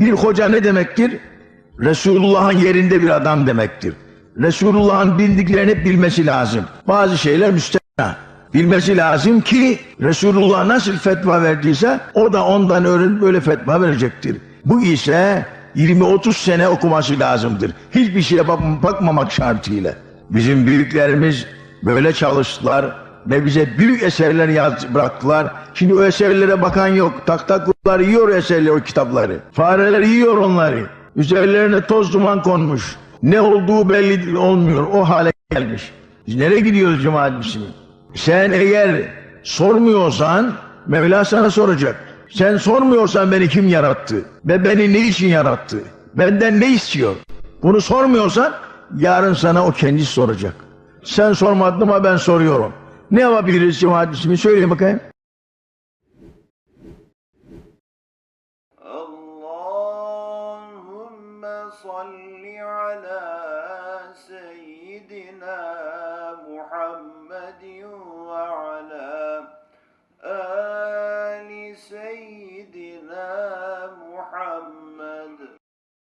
Bir hoca ne demektir? Resulullah'ın yerinde bir adam demektir. Resulullah'ın bildiklerini bilmesi lazım. Bazı şeyler müstesna. Bilmesi lazım ki Resulullah nasıl fetva verdiyse o da ondan öğrenip böyle fetva verecektir. Bu ise 20-30 sene okuması lazımdır. Hiçbir şeye bak- bakmamak şartıyla. Bizim büyüklerimiz böyle çalıştılar ve bize büyük eserler yaz bıraktılar. Şimdi o eserlere bakan yok. Tak taklar yiyor eserleri, o kitapları. Fareler yiyor onları. Üzerlerine toz duman konmuş. Ne olduğu belli olmuyor. O hale gelmiş. Biz nereye gidiyoruz cemaat? Sen eğer sormuyorsan Mevla sana soracak. Sen sormuyorsan beni kim yarattı? Ve beni ne için yarattı? Benden ne istiyor? Bunu sormuyorsan yarın sana o kendisi soracak. Sen sormadın ama ben soruyorum. Ne yapabiliriz cemaat Müslümin? Söyleyin bakayım. Allahümme salli ala seyyidina